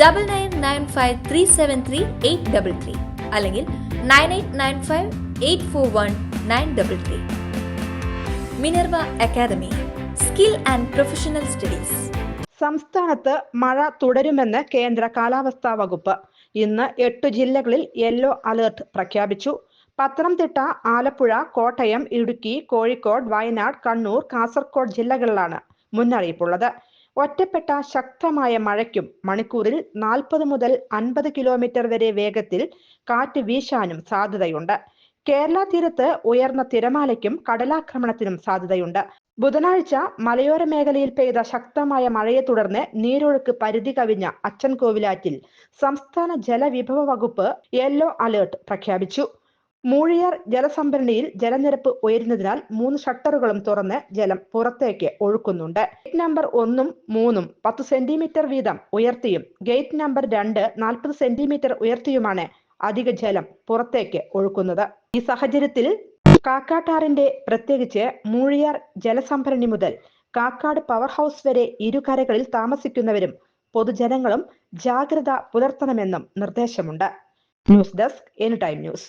double nine nine five three seven three eight double three അല്ലെങ്കിൽ nine eight nine five eight four one nine double three Minerva academy skill and professional studies. സംസ്ഥാനത്ത് മഴ തുടരുമെന്ന് കേന്ദ്ര കാലാവസ്ഥാ വകുപ്പ്. ഇന്ന് എട്ട് ജില്ലകളിൽ യെല്ലോ അലേർട്ട് പ്രഖ്യാപിച്ചു. പത്തനംതിട്ട ആലപ്പുഴ കോട്ടയം ഇടുക്കി കോഴിക്കോട് വയനാട് കണ്ണൂർ കാസർഗോഡ് ജില്ലകളിലാണ് മുന്നറിയിപ്പുള്ളത്. ഒറ്റപ്പെട്ട ശക്തമായ മഴയ്ക്കും മണിക്കൂറിൽ നാൽപ്പത് മുതൽ അൻപത് കിലോമീറ്റർ വരെ വേഗത്തിൽ കാറ്റ് വീശാനും സാധ്യതയുണ്ട്. കേരള തീരത്ത് ഉയർന്ന തിരമാലയ്ക്കും കടലാക്രമണത്തിനും സാധ്യതയുണ്ട്. ബുധനാഴ്ച മലയോര മേഖലയിൽ പെയ്ത ശക്തമായ മഴയെ തുടർന്ന് നീരൊഴുക്ക് പരിധി കവിഞ്ഞ അച്ചൻകോവിലാറ്റിൽ സംസ്ഥാന ജലവിഭവ വകുപ്പ് യെല്ലോ അലേർട്ട് പ്രഖ്യാപിച്ചു. മൂഴിയാർ ജലസംഭരണിയിൽ ജലനിരപ്പ് ഉയരുന്നതിനാൽ മൂന്ന് ഷട്ടറുകളും തുറന്ന് ജലം പുറത്തേക്ക് ഒഴുക്കുന്നുണ്ട്. ഗേറ്റ് നമ്പർ ഒന്നും മൂന്നും പത്ത് സെന്റിമീറ്റർ വീതം ഉയർത്തിയും ഗേറ്റ് നമ്പർ രണ്ട് നാൽപ്പത് സെന്റിമീറ്റർ ഉയർത്തിയുമാണ് അധിക ജലം പുറത്തേക്ക് ഒഴുക്കുന്നത്. ഈ സാഹചര്യത്തിൽ കാക്കാട്ടാറിന്റെ പ്രത്യേകിച്ച് മൂഴിയാർ ജലസംഭരണി മുതൽ കാക്കാട് പവർ ഹൗസ് വരെ ഇരുകരകളിൽ താമസിക്കുന്നവരും പൊതുജനങ്ങളും ജാഗ്രത പുലർത്തണമെന്നും നിർദ്ദേശമുണ്ട്. News desk any time news